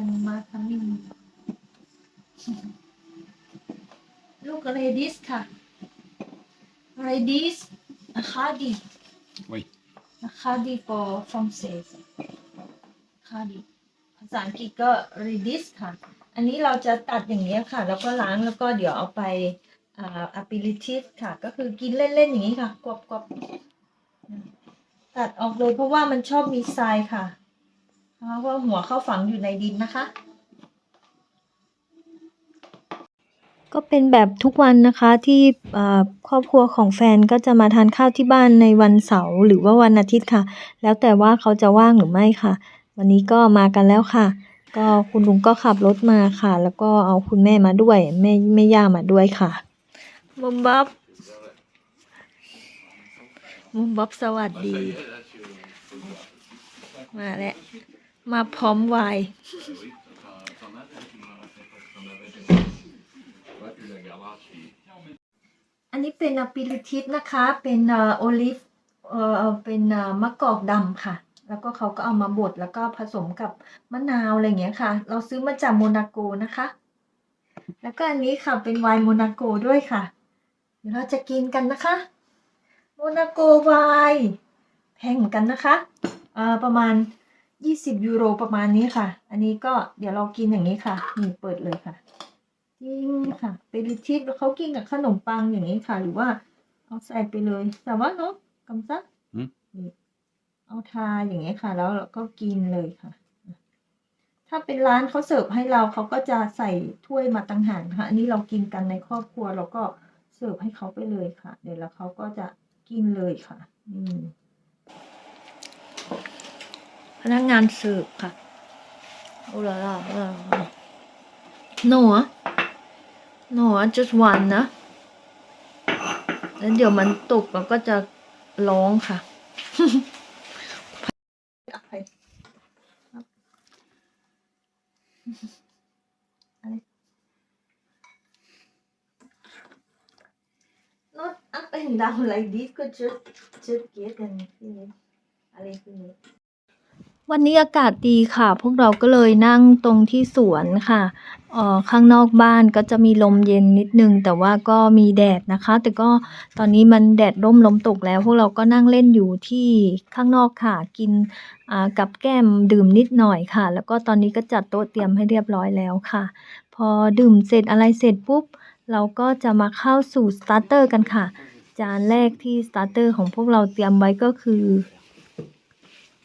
ทันมาคัมมิงลูกเรดิสค่ะเรดิสคาดี Oui. คาดี for français คาดีภาษาอังกฤษก็ redis ค่ะ อันนี้เราจะตัดอย่างนี้ยค่ะ แล้วก็ล้างแล้วก็เดี๋ยวเอาไปอ่า aperitif ค่ะ ก็คือกินเล่น ๆ อย่างนี้ค่ะกรอบๆตัดออกเลยเพราะว่ามันชอบมีทรายค่ะ เพราะว่าหัวเข้าฝังอยู่ในดินนะคะ ก็เป็นแบบทุกวันนะคะที่เอ่อครอบครัวของแฟนก็จะมาทานข้าวที่บ้านในวันเสาร์หรือว่าวันอาทิตย์ค่ะ แล้วแต่ว่าเขาจะว่างหรือไม่ค่ะ วันนี้ก็มากันแล้วค่ะ ก็คุณลุงก็ขับรถมาค่ะ แล้วก็เอาคุณแม่มาด้วยแม่แม่ย่ามาด้วยค่ะมุมบ๊อบมุมบ๊อบสวัสดี มาแล้ว มาพร้อมไวน์อันนี้เป็น aperitif นะคะ เป็นโอลิฟเอ่อเป็นมะกอกดำค่ะ แล้วก็เขาก็เอามาบดแล้วก็ผสมกับมะนาวอะไรอย่างเงี้ยค่ะ เราซื้อมาจากโมนาโกนะคะ แล้วก็อันนี้ค่ะเป็นไวน์โมนาโกด้วยค่ะ เดี๋ยวเราจะกินกันนะคะ โมนาโกไวน์แพงเหมือนกันนะคะ เอ่อประมาณ 20ยูโรประมาณนี้ค่ะ อันนี้ก็เดี๋ยวเรากินอย่างนี้ค่ะ นี่เปิดเลยค่ะจริงค่ะ เป็นทิปเขากินกับขนมปังอย่างนี้ค่ะ หรือว่าเอาใส่ไปเลย แต่ว่าเนาะกำซักอืมนี่เอาทาอย่างนี้ค่ะ แล้วเราก็กินเลยค่ะ ถ้าเป็นร้านเขาเสิร์ฟให้เราเขาก็จะใส่ถ้วยมาต่างหากค่ะ อันนี้เรากินกันในครอบครัวเราก็เสิร์ฟให้เขาไปเลยค่ะ เดี๋ยวแล้วเขาก็จะกินเลยค่ะ อืม พนักงานเสิร์ฟค่ะอ้ล่ะล่ะล่ะ no อะ no just one นะ แล้วเดี๋ยวมันตกแล้วก็จะร้องค่ะรับอะไร not up and down like this ก็ just just get and finish อะไรคือนี้ วันนี้อากาศดีค่ะ พวกเราก็เลยนั่งตรงที่สวนค่ะเอ่อข้างนอกบ้านก็จะมีลมเย็นนิดนึง แต่ว่าก็มีแดดนะคะ แต่ก็ตอนนี้มันแดดร่มลมตกแล้ว พวกเราก็นั่งเล่นอยู่ที่ข้างนอกค่ะ กินอ่ากับแก้มดื่มนิดหน่อยค่ะ แล้วก็ตอนนี้ก็จัดโต๊ะเตรียมให้เรียบร้อยแล้วค่ะ พอดื่มเสร็จอะไรเสร็จปุ๊บ เราก็จะมาเข้าสู่สตาร์เตอร์กันค่ะ จานแรกที่สตาร์เตอร์ของพวกเราเตรียมไว้ก็คือ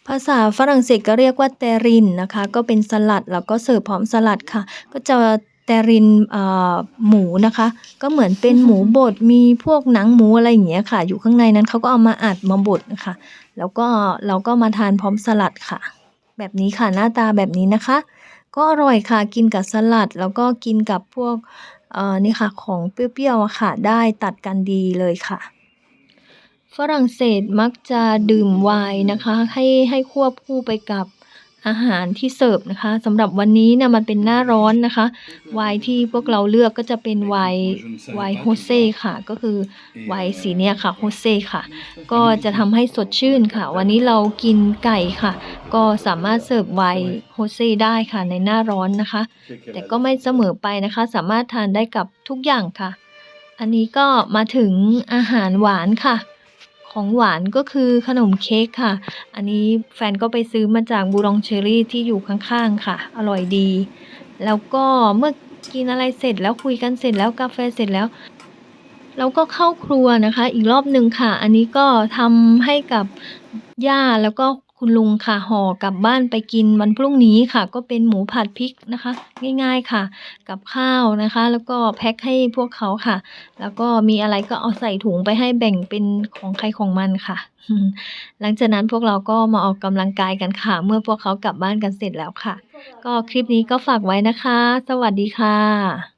ภาษาฝรั่งเศสก็เรียกว่าเตรินนะคะ ก็เป็นสลัดแล้วก็เสิร์ฟพร้อมสลัดค่ะ ก็จะเตรินหมูนะคะ ก็เหมือนเป็นหมูบดมีพวกหนังหมูอะไรอย่างเงี้ยค่ะ อยู่ข้างในนั้นเขาก็เอามาอัดมาบดนะคะ แล้วก็เราก็มาทานพร้อมสลัดค่ะ แบบนี้ค่ะหน้าตาแบบนี้นะคะ ก็อร่อยค่ะกินกับสลัด แล้วก็กินกับพวกนี่ค่ะของเปรี้ยวๆค่ะได้ตัดกันดีเลยค่ะ ฝรั่งเศสมักจะดื่มไวน์นะคะให้ให้ควบคู่ไปกับอาหารที่เสิร์ฟนะคะสำหรับวันนี้นี่ยมันเป็นหน้าร้อนนะคะไวน์ที่พวกเราเลือกก็จะเป็นไวน์ไวน์โฮเซ่ค่ะ ก็คือไวน์สีเนี้ยค่ะโฮเซ่ค่ะ ก็จะทำให้สดชื่นค่ะ วันนี้เรากินไก่ค่ะ ก็สามารถเสิร์ฟไวน์โฮเซ่ได้ค่ะในหน้าร้อนนะคะ แต่ก็ไม่เสมอไปนะคะ สามารถทานได้กับทุกอย่างค่ะ อันนี้ก็มาถึงอาหารหวานค่ะ ของหวานก็คือขนมเค้กค่ะ อันนี้แฟนก็ไปซื้อมาจากบูรองเชอรี่ที่อยู่ข้างๆค่ะ อร่อยดี แล้วก็เมื่อกินอะไรเสร็จแล้วคุยกันเสร็จแล้วกาแฟเสร็จแล้วเราก็เข้าครัวนะคะ อีกรอบหนึ่งค่ะ อันนี้ก็ทำให้กับย่าแล้วก็ คุณลุงค่ะห่อกลับบ้านไปกินวันพรุ่งนี้ค่ะ ก็เป็นหมูผัดพริกนะคะ ง่าย ๆค่ะ กับข้าวนะคะ แล้วก็แพ็คให้พวกเขาค่ะ แล้วก็มีอะไรก็เอาใส่ถุงไปให้แบ่งเป็นของใครของมันค่ะ หลังจากนั้นพวกเราก็มาออกกำลังกายกันค่ะ เมื่อพวกเขากลับบ้านกันเสร็จแล้วค่ะ ก็คลิปนี้ก็ฝากไว้นะคะ สวัสดีค่ะ